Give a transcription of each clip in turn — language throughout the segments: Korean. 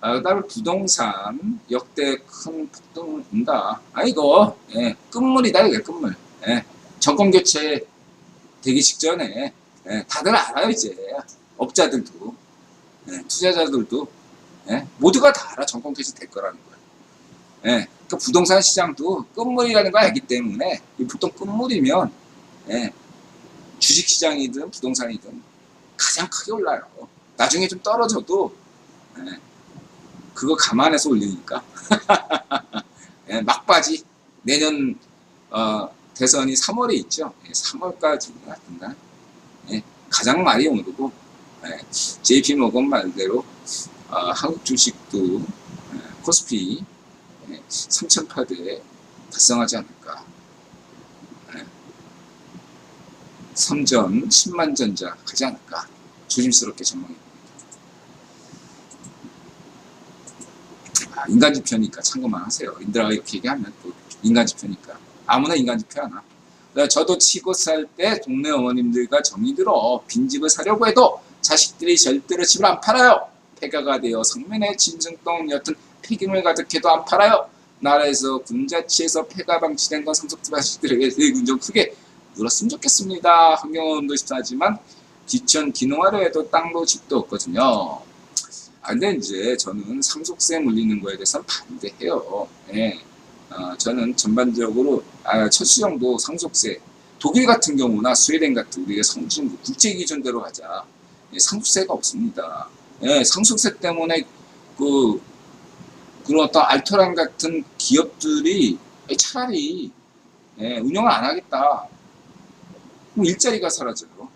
아, 그다음에 부동산 역대 큰 폭등 온다. 아이고, 예, 끝물이다 이게 끝물. 예, 정권 교체 되기 직전에 예, 다들 알아요 이제 업자들도 예, 투자자들도 예, 모두가 다 알아 정권 교체 될 거라는 거예요. 예, 그러니까 부동산 시장도 끝물이라는 걸 알기 때문에 이 보통 끝물이면 예, 주식 시장이든 부동산이든 가장 크게 올라요. 나중에 좀 떨어져도 예, 그거 감안해서 올리니까 예, 막바지 내년 어, 대선이 3월에 있죠. 예, 3월까지인가 인가 예, 가장 많이 오르고 예, JP 모건 말대로 어, 한국 주식도 예, 코스피 예, 3,800에 달성하지 않을까. 예, 삼전 10만 전자 가지 않을까. 조심스럽게 전망해 봅니다. 아, 인간 지표니까 참고만 하세요. 인들아가 이렇게 얘기하면 또 인간 지표니까. 아무나 인간 지표 하나. 저도 치고 살 때 동네 어머님들과 정이 들어 빈집을 사려고 해도 자식들이 절대로 집을 안 팔아요. 폐가가 되어 성면에 진승동 여튼 폐기물 가득해도 안 팔아요. 나라에서 군자치에서 폐가 방치된 건 상속자 자식들에게 세금 좀 크게 물었으면 좋겠습니다. 환경오염도 심하지만 기천 기능화로 해도 땅도 집도 없거든요. 아, 근데 이제 저는 상속세 물리는 거에 대해서는 반대해요. 예. 어, 저는 전반적으로 아, 첫 수령도 상속세 독일 같은 경우나 스웨덴 같은 우리가 선진국 국제 기준대로 가자 예, 상속세가 없습니다. 예, 상속세 때문에 그 그런 어떤 알토란 같은 기업들이 차라리 예, 운영을 안 하겠다. 그럼 일자리가 사라져요.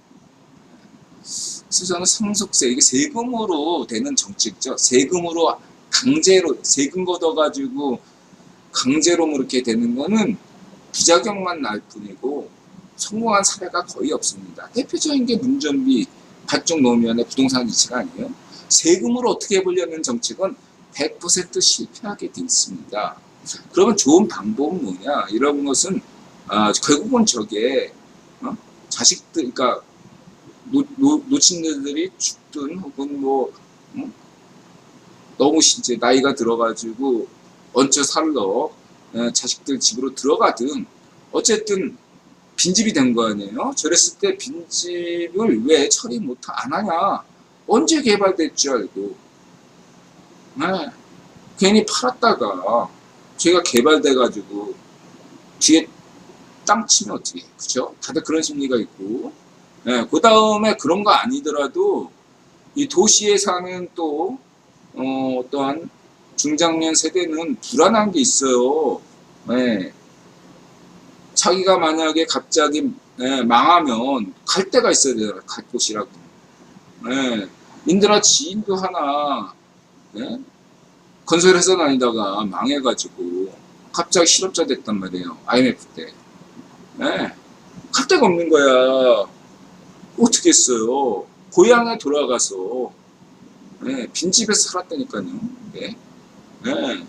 그래서 저는 상속세 이게 세금으로 되는 정책이죠. 세금으로 강제로 세금 걷어가지고 강제로 뭐 이렇게 되는 거는 부작용만 날 뿐이고 성공한 사례가 거의 없습니다. 대표적인 게 문전비 발쪽 노면의 부동산 지치가 아니에요. 세금으로 어떻게 해보려는 정책은 100% 실패하게 돼 있습니다. 그러면 좋은 방법은 뭐냐? 이런 것은 아, 결국은 저게 어? 자식들, 그러니까 노, 노, 노친들이 죽든 혹은 뭐 음? 너무 이제 나이가 들어가지고 얹혀 살러 에, 자식들 집으로 들어가든 어쨌든 빈집이 된 거 아니에요? 저랬을 때 빈집을 왜 처리 못 안 하냐? 언제 개발될 줄 알고 네. 괜히 팔았다가 제가 개발돼 가지고 뒤에 땅 치면 어떻게 해? 그죠? 다들 그런 심리가 있고 예, 그 다음에 그런 거 아니더라도 이 도시에 사는 또 어, 어떠한 중장년 세대는 불안한 게 있어요. 예. 자기가 만약에 갑자기 예, 망하면 갈 데가 있어야 되잖아. 갈 곳이라고. 예. 인드라 지인도 하나 예? 건설회사 다니다가 망해가지고 갑자기 실업자 됐단 말이에요. IMF 때. 예. 갈 데가 없는 거야. 어떻게 했어요? 고향에 돌아가서 예, 빈집에서 살았다니까요. 예. 예.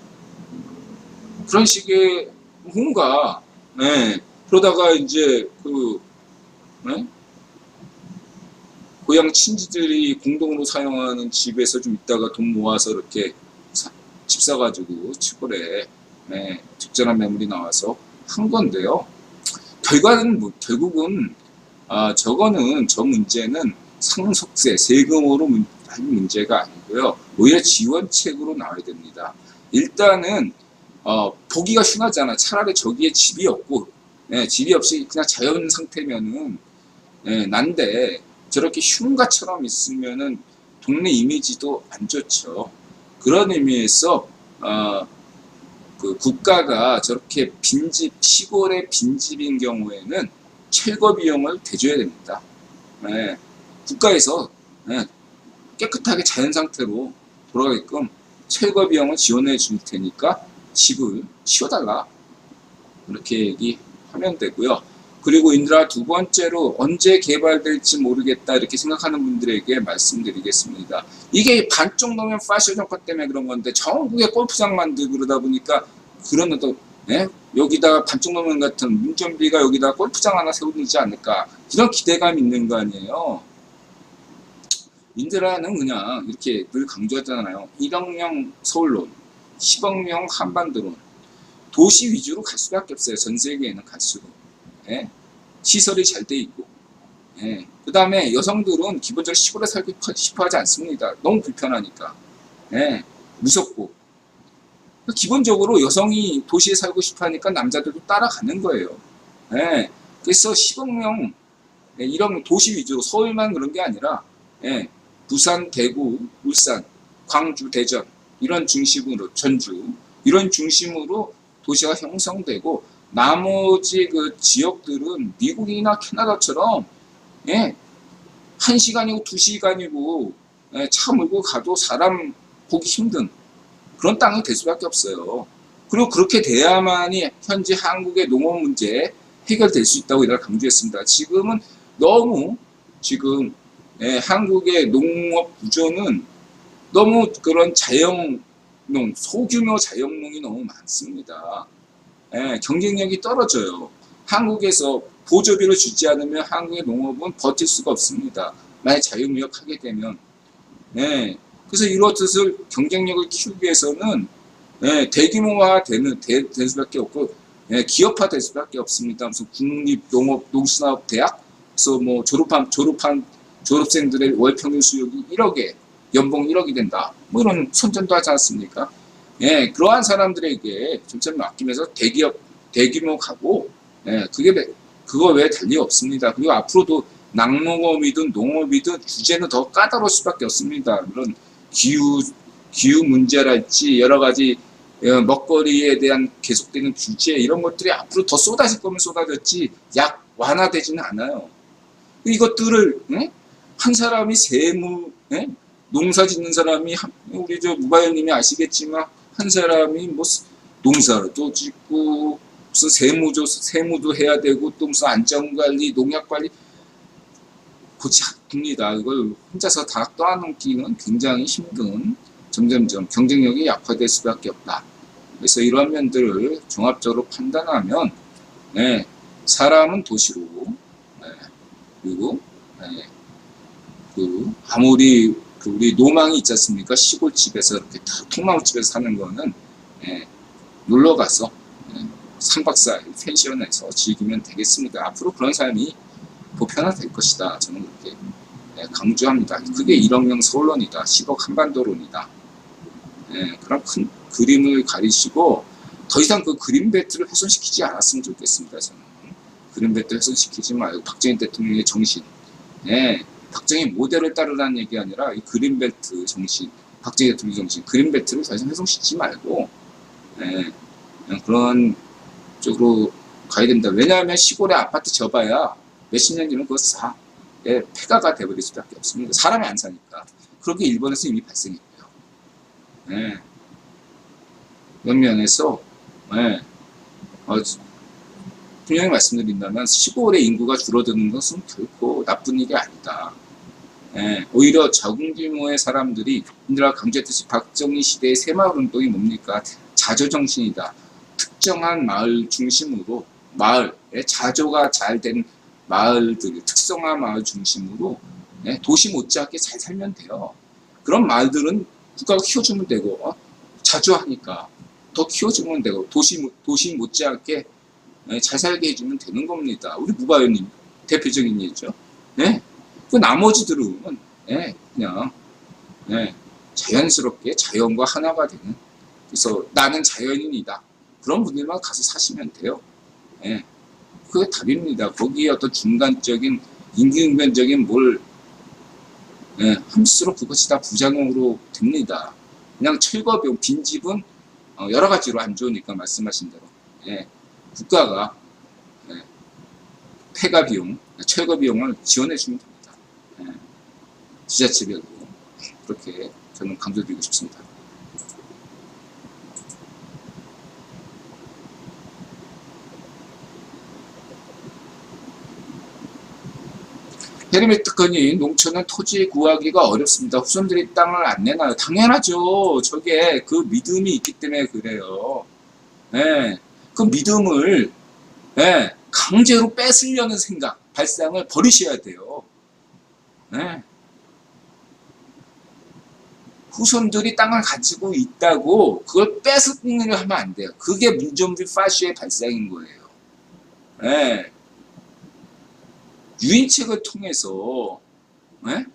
그런 식의 뭔가 예. 그러다가 이제 그 예? 고향 친지들이 공동으로 사용하는 집에서 좀 있다가 돈 모아서 이렇게 사- 집 사가지고 시골에 예, 적절한 매물이 나와서 한 건데요. 결과는 뭐, 결국은 아, 저거는 저 문제는 상속세 세금으로 문, 한 문제가 아니고요. 오히려 지원책으로 나와야 됩니다. 일단은 어, 보기가 흉하잖아. 차라리 저기에 집이 없고 예, 집이 없이 그냥 자연 상태면은 예, 난데 저렇게 흉가처럼 있으면은 동네 이미지도 안 좋죠. 그런 의미에서 어, 그 국가가 저렇게 빈집 시골의 빈집인 경우에는 철거 비용을 대줘야 됩니다. 예, 국가에서 예, 깨끗하게 자연 상태로 돌아가게끔 철거 비용을 지원해 줄 테니까 집을 치워달라 이렇게 얘기하면 되고요. 그리고 인드라 두 번째로 언제 개발될지 모르겠다 이렇게 생각하는 분들에게 말씀드리겠습니다. 이게 반쪽 넘으면 파쇼 정권 때문에 그런 건데 전국에 골프장 만들고 그러다 보니까 그런 어떤 예? 여기다가 반쪽 넘는 같은 문전비가 여기다 골프장 하나 세우지 않을까 이런 기대감이 있는 거 아니에요. 인드라는 그냥 이렇게 늘 강조하잖아요. 1억 명 서울론, 10억 명 한반도론, 도시 위주로 갈 수밖에 없어요. 전 세계에는 갈수록. 예? 시설이 잘 돼 있고. 예. 그 다음에 여성들은 기본적으로 시골에 살고 싶어 하지 않습니다. 너무 불편하니까. 예. 무섭고. 기본적으로 여성이 도시에 살고 싶어 하니까 남자들도 따라가는 거예요. 예. 그래서 10억 명, 예, 이런 도시 위주로 서울만 그런 게 아니라, 예, 부산, 대구, 울산, 광주, 대전, 이런 중심으로, 전주, 이런 중심으로 도시가 형성되고, 나머지 그 지역들은 미국이나 캐나다처럼, 예, 한 시간이고 두 시간이고, 예, 차 몰고 가도 사람 보기 힘든 그런 땅이 될 수밖에 없어요. 그리고 그렇게 돼야만이 현재 한국의 농업 문제 해결될 수 있다고 이날 강조했습니다. 지금은 너무 지금 예, 한국의 농업 구조는 너무 그런 자영농, 소규모 자영농이 너무 많습니다. 예, 경쟁력이 떨어져요. 한국에서 보조비를 주지 않으면 한국의 농업은 버틸 수가 없습니다. 만약 자유무역 하게 되면. 예, 그래서 이것을 경쟁력을 키우기 위해서는 예, 대규모화 되는 되, 될 수밖에 없고 예, 기업화 될 수밖에 없습니다. 무슨 국립농업 농수산업 대학에서 뭐 졸업한 졸업한 졸업생들의 월 평균 수익이 1억에 연봉 1억이 된다. 뭐 이런 선전도 하지 않습니까? 예, 그러한 사람들에게 점점 맡기면서 대기업 대규모 가고 예, 그게 배- 그거 외에 달리 없습니다. 그리고 앞으로도 낙농업이든 농업이든 규제는 더 까다로울 수밖에 없습니다. 그런 기후 기후 문제랄지 여러 가지 어, 먹거리에 대한 계속되는 규제 이런 것들이 앞으로 더 쏟아질 거면 쏟아졌지 약 완화되지는 않아요. 이것들을 응? 한 사람이 세무 응? 농사 짓는 사람이 한- 우리 저 무바연님이 아시겠지만 한 사람이 뭐 스- 농사도 짓고 무슨 세무조 세무도 해야 되고 또 무슨 안전 관리 농약 관리 고치 아픕니다. 이걸 혼자서 다 떠안기는 굉장히 힘든 점점점 경쟁력이 약화될 수밖에 없다. 그래서 이러한 면들을 종합적으로 판단하면 네, 사람은 도시로 네, 그리고 네, 그 아무리 그 우리 노망이 있지 않습니까? 시골집에서 이렇게 다 통나무집에서 사는 거는 예, 놀러 가서 예, 3박 4일 펜션에서 즐기면 되겠습니다. 앞으로 그런 삶이 보편화될 것이다. 저는 그렇게 예, 강조합니다. 그게 1억 명 서울론이다. 10억 한반도론이다. 예, 그런 큰 그림을 가리시고 더 이상 그 그림 배트를 훼손시키지 않았으면 좋겠습니다. 저는 그림 배트 훼손시키지 말고 박정희 대통령의 정신, 예, 박정희 모델을 따르라는 얘기 아니라 이 그린 벨트 정신, 박정희 대통령 정신, 그린 벨트를 더 이상 훼손시키지 말고 예, 그런 쪽으로 가야 된다. 왜냐하면 시골에 아파트 접어야 몇십 년 뒤면 다 예, 폐가가 돼버릴 수밖에 없습니다. 사람이 안 사니까. 그렇게 일본에서 이미 발생했고요. 예. 이런 면에서 예, 어, 분명히 말씀드린다면 시골의 인구가 줄어드는 것은 결코 나쁜 일이 아니다. 예, 오히려 적은 규모의 사람들이 인드라 강조했듯이 박정희 시대의 새마을 운동이 뭡니까? 자조정신이다. 특정한 마을 중심으로 마을, 예, 자조가 잘 된 마을들, 특성화 마을 중심으로 예, 도시 못지않게 잘 살면 돼요. 그런 마을들은 국가가 키워주면 되고 어? 자주 하니까 더 키워주면 되고 도시 못- 도시 못지않게 예, 잘 살게 해주면 되는 겁니다. 우리 무바연님 대표적인 예죠. 예? 그 나머지들은 예, 그냥 예, 자연스럽게 자연과 하나가 되는 그래서 나는 자연인이다. 그런 분들만 가서 사시면 돼요. 예, 그게 답입니다. 거기에 어떤 중간적인 임기응변적인 뭘 예, 함수로 그것이 다 부작용으로 됩니다. 그냥 철거 비용 빈집은 어, 여러 가지로 안 좋으니까 말씀하신 대로 예, 국가가 예, 폐가 비용, 철거 비용을 지원해 주면 됩니다. 예, 지자체별로 그렇게 저는 강조드리고 싶습니다. 헤르메 특허니 농촌은 토지 구하기가 어렵습니다. 후손들이 땅을 안 내놔요. 당연하죠. 저게 그 믿음이 있기 때문에 그래요. 예, 그 믿음을 예, 강제로 뺏으려는 생각, 발상을 버리셔야 돼요. 예. 후손들이 땅을 가지고 있다고 그걸 뺏으려 하면 안 돼요. 그게 문정비 파시의 발상인 거예요. 예. 유인책을 통해서 예?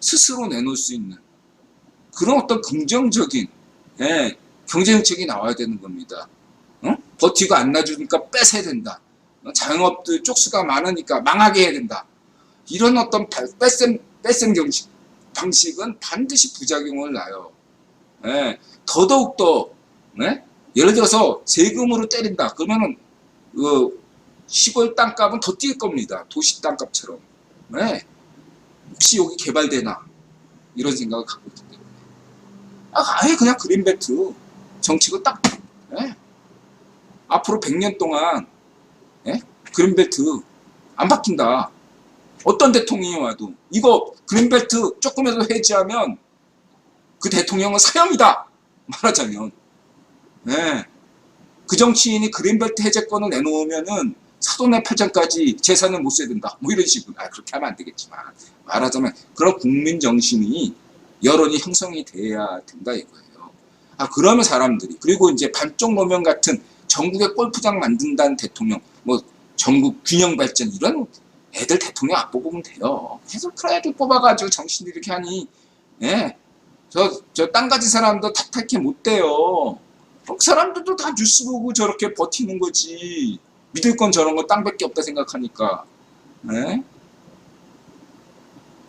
스스로 내놓을 수 있는 그런 어떤 긍정적인 예, 경제 정책이 나와야 되는 겁니다. 어? 버티고 안 놔주니까 뺏어야 된다. 어, 자영업들 쪽수가 많으니까 망하게 해야 된다. 이런 어떤 발- 뺏셈, 뺏셈 경식, 방식은 반드시 부작용을 낳아요. 예, 더더욱더, 예? 예를 들어서 세금으로 때린다. 그러면은, 그, 시골 땅값은 더 뛸 겁니다. 도시 땅값처럼. 예. 혹시 여기 개발되나? 이런 생각을 갖고 있기 때문에. 아, 아예 그냥 그린벨트 정책을 딱, 예. 앞으로 100년 동안, 예? 그린벨트 안 바뀐다. 어떤 대통령이 와도 이거 그린벨트 조금이라도 해지하면 그 대통령은 사형이다 말하자면 네. 그 정치인이 그린벨트 해제권을 내놓으면은 사돈의 팔짱까지 재산을 못 써야 된다 뭐 이런 식으로 아 그렇게 하면 안 되겠지만 말하자면 그런 국민 정신이 여론이 형성이 돼야 된다 이거예요 아 그러면 사람들이 그리고 이제 반쪽 노면 같은 전국에 골프장 만든다는 대통령 뭐 전국 균형 발전 이런 애들 대통령 안 뽑으면 돼요. 계속 애들 뽑아가지고 정신이 이렇게 하니, 예. 저, 저 땅가지 사람도 탓할게 못 돼요. 그 사람들도 다 뉴스 보고 저렇게 버티는 거지. 믿을 건 저런 거 땅밖에 없다 생각하니까. 예?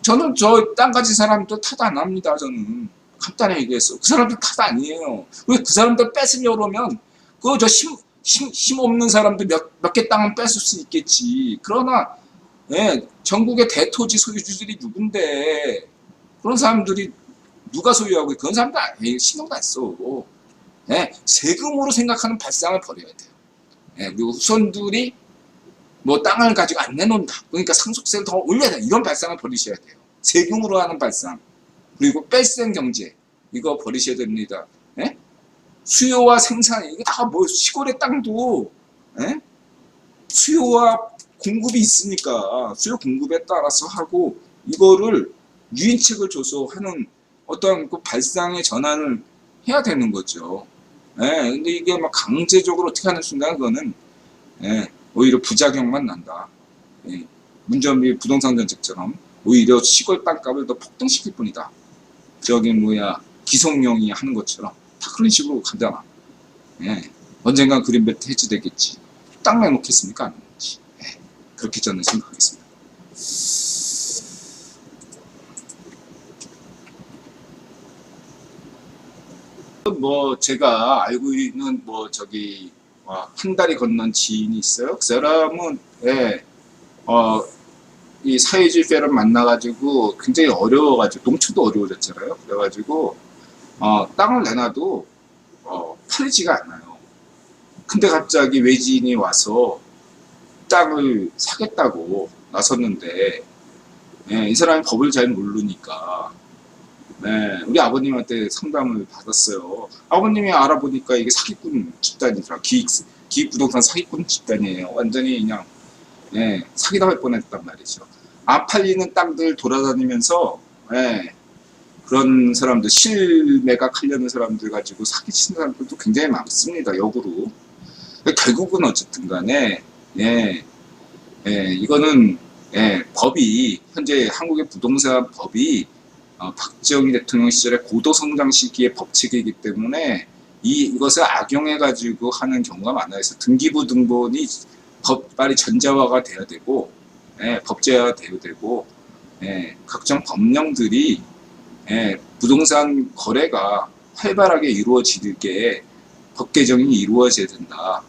저는 저 땅가지 사람도 탓 안 합니다, 저는. 간단히 얘기해서. 그 사람들 탓 아니에요. 왜 그 사람들 뺏으려고 그러면, 그거 저 힘, 힘, 힘 없는 사람들 몇, 몇개 땅은 뺏을 수 있겠지. 그러나, 예, 전국의 대토지 소유주들이 누군데 그런 사람들이 누가 소유하고 그런 사람들 아예 신경도 안 써. 예, 세금으로 생각하는 발상을 버려야. 예, 그리고 후손들이 뭐 땅을 가지고 안 내놓는다. 그러니까 상속세를 더 올려야 돼. 이런 발상을 버리셔야 돼요. 세금으로 하는 발상. 그리고 뺄셈 경제. 이거 버리셔야 됩니다. 예? 수요와 생산, 이게 다 뭐 시골의 땅도 예? 수요와 공급이 있으니까 수요 공급에 따라서 하고 이거를 유인책을 줘서 하는 어떤 그 발상의 전환을 해야 되는 거죠. 예, 근데 이게 막 강제적으로 어떻게 하는 순간 그거는 예, 오히려 부작용만 난다. 예, 문전비 부동산 정책처럼 오히려 시골 땅값을 더 폭등시킬 뿐이다. 저기 뭐야 기성용이 하는 것처럼 다 그런 식으로 간다. 예, 언젠간 그린벨트 해지되겠지. 땅 내놓겠습니까? 안 내놓지. 예, 그렇게 저는 생각하겠습니다. 뭐 제가 알고 있는 뭐 저기 어, 한 달이 건넌 지인이 있어요. 그 사람은 예, 어, 이 사회주의 페를 만나가지고 굉장히 어려워가지고 농촌도 어려워졌잖아요. 그래가지고 어, 땅을 내놔도 어, 팔리지가 않아요. 근데 갑자기 외지인이 와서 땅을 사겠다고 나섰는데 예, 이 사람이 법을 잘 모르니까 네, 우리 아버님한테 상담을 받았어요. 아버님이 알아보니까 이게 사기꾼 집단이더라. 기익, 기익부동산 사기꾼 집단이에요. 완전히 그냥 예, 사기당할 뻔했단 말이죠. 안 팔리는 땅들 돌아다니면서 예, 그런 사람들 실매각 하려는 사람들 가지고 사기치는 사람들도 굉장히 많습니다. 역으로. 결국은 어쨌든 간에 예, 예, 이거는 예, 법이 현재 한국의 부동산 법이 어, 박정희 대통령 시절에 고도 성장 시기의 법칙이기 때문에 이 이것을 악용해 가지고 하는 경우가 많아요. 그래서 등기부 등본이 법발이 전자화가 돼야 되고 예, 법제화가 돼야 되고 예, 각종 법령들이 예, 부동산 거래가 활발하게 이루어지게 법 개정이 이루어져야 된다.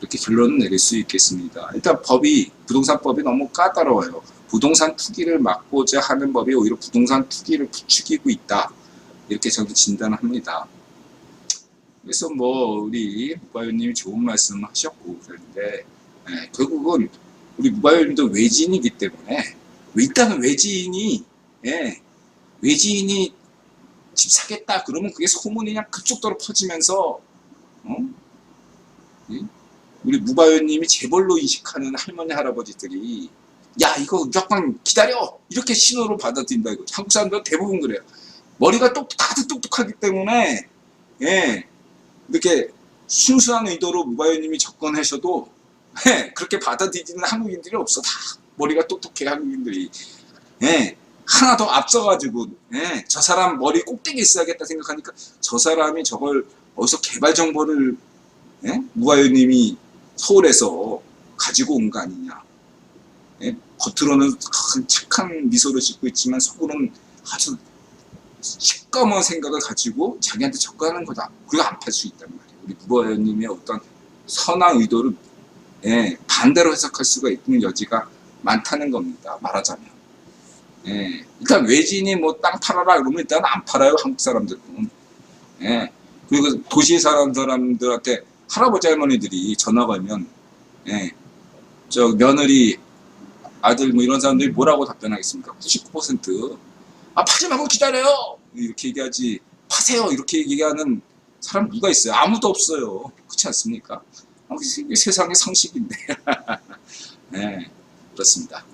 이렇게 결론을 내릴 수 있겠습니다. 일단 법이 부동산법이 너무 까다로워요. 부동산 투기를 막고자 하는 법이 오히려 부동산 투기를 부추기고 있다. 이렇게 저도 진단을 합니다. 그래서 뭐 우리 무가요님이 좋은 말씀 하셨고 그런데 예, 결국은 우리 무가요님도 외지인이기 때문에 일단은 외지인이 예, 외지인이 집 사겠다 그러면 그게 소문이 그냥 그쪽도로 퍼지면서 어? 예? 우리 무바요님이 재벌로 인식하는 할머니 할아버지들이 야 이거 무조건 기다려. 이렇게 신호로 받아들인다 이거 한국 사람들은 대부분 그래요. 머리가 똑 다들 똑똑하기 때문에 예. 이렇게 순수한 의도로 무바요님이 접근하셔도 예, 그렇게 받아들이는 한국인들이 없어. 다 머리가 똑똑해 한국인들이. 예. 하나 더 앞서가지고 예, 저 사람 머리 꼭대기에 있어야겠다 생각하니까 저 사람이 저걸 어디서 개발 정보를 예? 무바요님이 서울에서 가지고 온 거 아니냐. 예, 겉으로는 큰 착한 미소를 짓고 있지만 속으로는 아주 시꺼먼 생각을 가지고 자기한테 접근하는 거다. 그리고 안 팔 수 있단 말이에요. 우리 무버님의 어떤 선한 의도를 예, 반대로 해석할 수가 있는 여지가 많다는 겁니다. 말하자면. 예, 일단 외진이 뭐 땅 팔아라 그러면 일단 안 팔아요. 한국 사람들은. 예, 그리고 도시에 사는 사람들한테 할아버지 할머니들이 전화 걸면 예, 저 며느리 아들 뭐 이런 사람들이 뭐라고 답변하겠습니까? 99%. 아 파지 말고 기다려요. 이렇게 얘기하지 파세요. 이렇게 얘기하는 사람 누가 있어요? 아무도 없어요. 그렇지 않습니까? 아, 이게 세상의 상식인데. 네, 그렇습니다.